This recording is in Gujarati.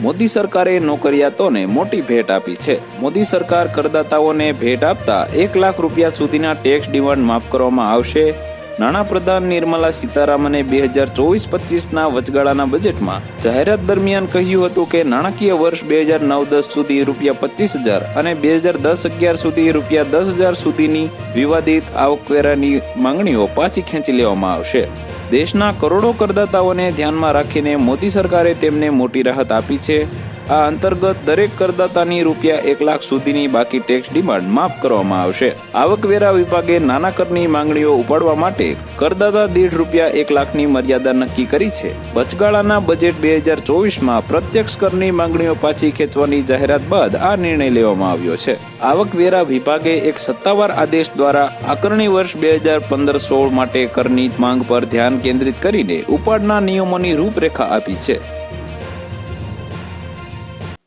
મોદી સરકારે નોકરિયાતોને મોટી ભેટ આપી છે. મોદી સરકાર કરદાતાઓને ભેટ આપતા એક લાખ રૂપિયા સુધીના ટેક્સ ડિમાન્ડ માફ કરવામાં આવશે. નાણાપ્રધાન નિર્મલા સીતારામને બે હજાર ચોવીસ પચીસના વચગાળાના બજેટમાં જાહેરાત દરમિયાન કહ્યું હતું કે નાણાકીય વર્ષ બે હજાર નવ દસ સુધી રૂપિયા પચીસ હજાર અને બે હજાર દસ અગિયાર સુધી રૂપિયા દસ હજાર સુધીની વિવાદિત આવકવેરાની માંગણીઓ પાછી ખેંચી લેવામાં આવશે. દેશના કરોડો કરદાતાઓને ધ્યાનમાં રાખીને મોદી સરકારે તેમને મોટી રાહત આપી છે. આ અંતર્ગત દરેક કરદાતાની રૂપિયા એક લાખ સુધીની બાકી ટેક્સ ડિમાન્ડ માફ કરવામાં આવશે. આવકવેરા વિભાગે નાના કરની માંગણીઓ ઉપાડવા માટે કરદાતા દીઠ રૂપિયા એક લાખની મર્યાદા નક્કી કરી છે. વચગાળાના બજેટ બે હજાર ચોવીસમાં પ્રત્યક્ષ કરની માંગણીઓ પાછી ખેંચવાની જાહેરાત બાદ આ નિર્ણય લેવામાં આવ્યો છે. આવકવેરા વિભાગે એક સત્તાવાર આદેશ દ્વારા આકરણી વર્ષ બે હજાર પંદર સોળ માટે કરની માંગ પર ધ્યાન કેન્દ્રિત કરીને ઉપાડના નિયમોની રૂપરેખા આપી છે.